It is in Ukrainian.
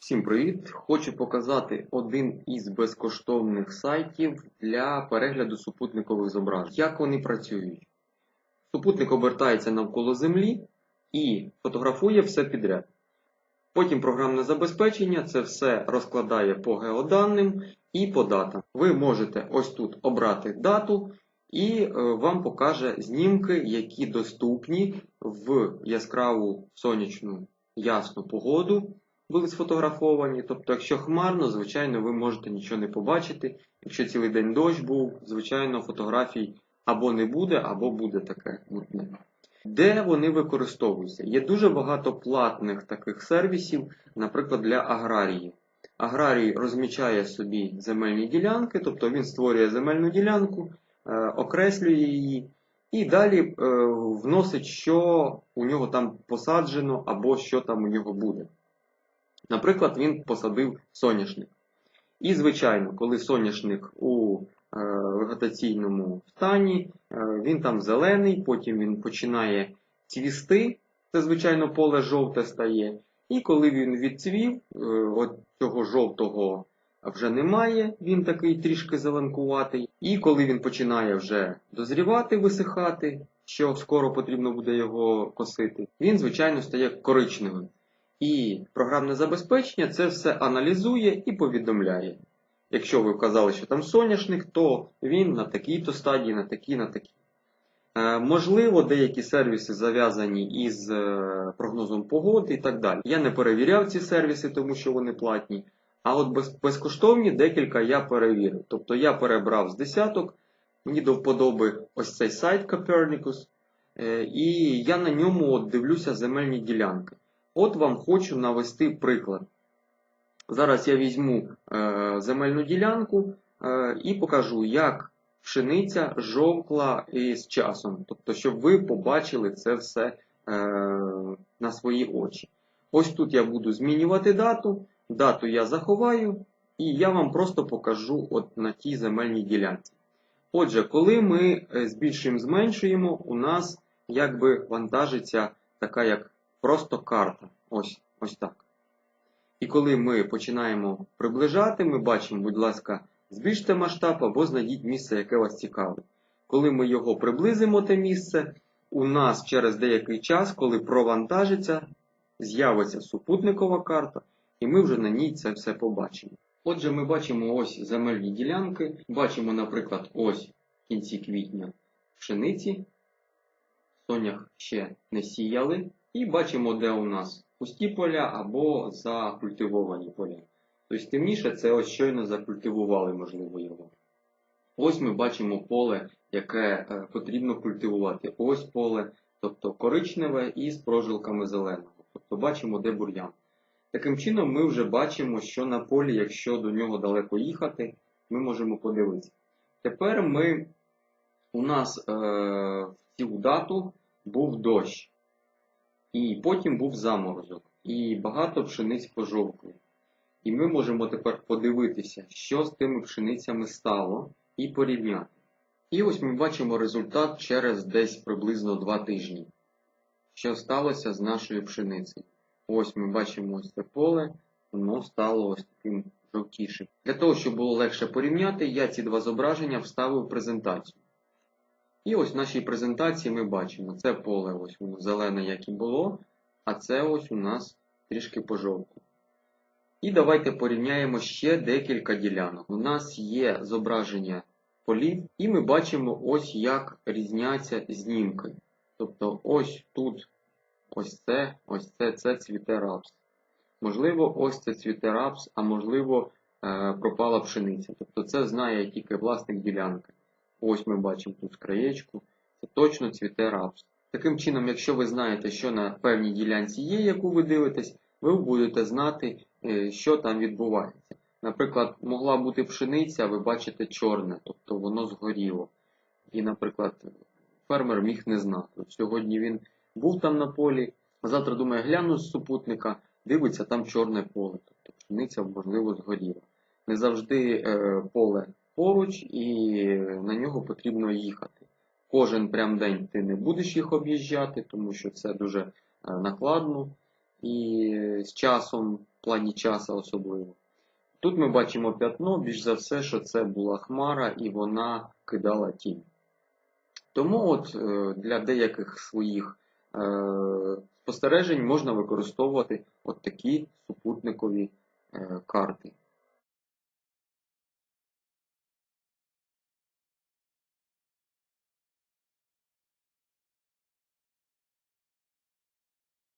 Всім привіт! Хочу показати один із безкоштовних сайтів для перегляду супутникових зображень. Як вони працюють? Супутник обертається навколо Землі і фотографує все підряд. Потім програмне забезпечення це все розкладає по геоданим і по датам. Ви можете ось тут обрати дату, і е, вам покаже знімки, які доступні в яскраву сонячну ясну погоду були сфотографовані. Тобто, якщо хмарно, звичайно, ви можете нічого не побачити. Якщо цілий день дощ був, звичайно, фотографій або не буде, або буде таке мутне. Де вони використовуються? Є дуже багато платних таких сервісів, наприклад, для аграріїв. Аграрій розмічає собі земельні ділянки, тобто він створює земельну ділянку, е, окреслює її і далі е, вносить, що у нього там посаджено або що там у нього буде. Наприклад, він посадив соняшник. І, звичайно, коли соняшник у е, вегетаційному стані, е, він там зелений, потім він починає цвісти, це, звичайно, поле жовте стає. І коли він відцвів, е, от цього жовтого вже немає, він такий трішки зеленкуватий. І коли він починає вже дозрівати, висихати, що скоро потрібно буде його косити, він, звичайно, стає коричневим. І програмне забезпечення це все аналізує і повідомляє. Якщо ви вказали, що там соняшник, то він на такій-то стадії, на такій, на такій. Е, можливо, деякі сервіси зав'язані із е, прогнозом погоди і так далі. Я не перевіряв ці сервіси, тому що вони платні. А от без, безкоштовні декілька я перевірив. Тобто я перебрав з десяток, мені до вподоби ось цей сайт Copernicus, е, і я на ньому от дивлюся земельні ділянки. От вам хочу навести приклад. Зараз я візьму е, земельну ділянку е, і покажу, як пшениця жовкла із часом. Тобто, щоб ви побачили це все е, на свої очі. Ось тут я буду змінювати дату. Дату я заховаю, і я вам просто покажу от на тій земельній ділянці. Отже, коли ми збільшуємо, зменшуємо, у нас якби вантажиться така як просто карта. Ось, ось так. І коли ми починаємо приближати, ми бачимо, будь ласка, збільште масштаб або знайдіть місце, яке вас цікавить. Коли ми його приблизимо, те місце, у нас через деякий час, коли провантажиться, з'явиться супутникова карта, і ми вже на ній це все побачимо. Отже, ми бачимо ось земельні ділянки, бачимо, наприклад, ось в кінці квітня пшениці. Сонях ще не сіяли. І бачимо, де у нас пусті поля або закультивовані поля. Тобто темніше це ось щойно закультивували, можливо, його. Ось ми бачимо поле, яке е, потрібно культивувати. Ось поле, тобто коричневе і з прожилками зеленого. Тобто бачимо, де бур'ян. Таким чином, ми вже бачимо, що на полі, якщо до нього далеко їхати, ми можемо подивитися. Тепер ми, у нас е, в цю дату був дощ. І потім був заморозок, і багато пшениць пожовкли. І ми можемо тепер подивитися, що з тими пшеницями стало, і порівняти. І ось ми бачимо результат через десь приблизно 2 тижні. Що сталося з нашою пшеницею. Ось ми бачимо ось це поле, воно стало ось таким жовтішим. Для того, щоб було легше порівняти, я ці два зображення вставив в презентацію. І ось в нашій презентації ми бачимо, це поле ось воно зелене, як і було, а це ось у нас трішки пожовкло. І давайте порівняємо ще декілька ділянок. У нас є зображення полів, і ми бачимо ось як різняться знімки. Тобто ось тут ось це, ось це, це цвіте рапс. Можливо, ось це цвіте рапс, а можливо, е, пропала пшениця. Тобто це знає тільки власник ділянки. Ось ми бачимо тут краєчку. Це точно цвіте рапс. Таким чином, якщо ви знаєте, що на певній ділянці є, яку ви дивитесь, ви будете знати, е, що там відбувається. Наприклад, могла бути пшениця, ви бачите чорне, тобто воно згоріло. І, наприклад, фермер міг не знати. Сьогодні він був там на полі, а завтра думає, гляну з супутника, дивиться, там чорне поле. Тобто пшениця, можливо, згоріла. Не завжди е, поле поруч і на нього потрібно їхати. Кожен прям день ти не будеш їх об'їжджати, тому що це дуже е, накладно. І з часом в плані часу особливо. Тут ми бачимо п'ятно, більш за все, що це була хмара і вона кидала тінь. Тому от е, для деяких своїх е, спостережень можна використовувати от такі супутникові карти.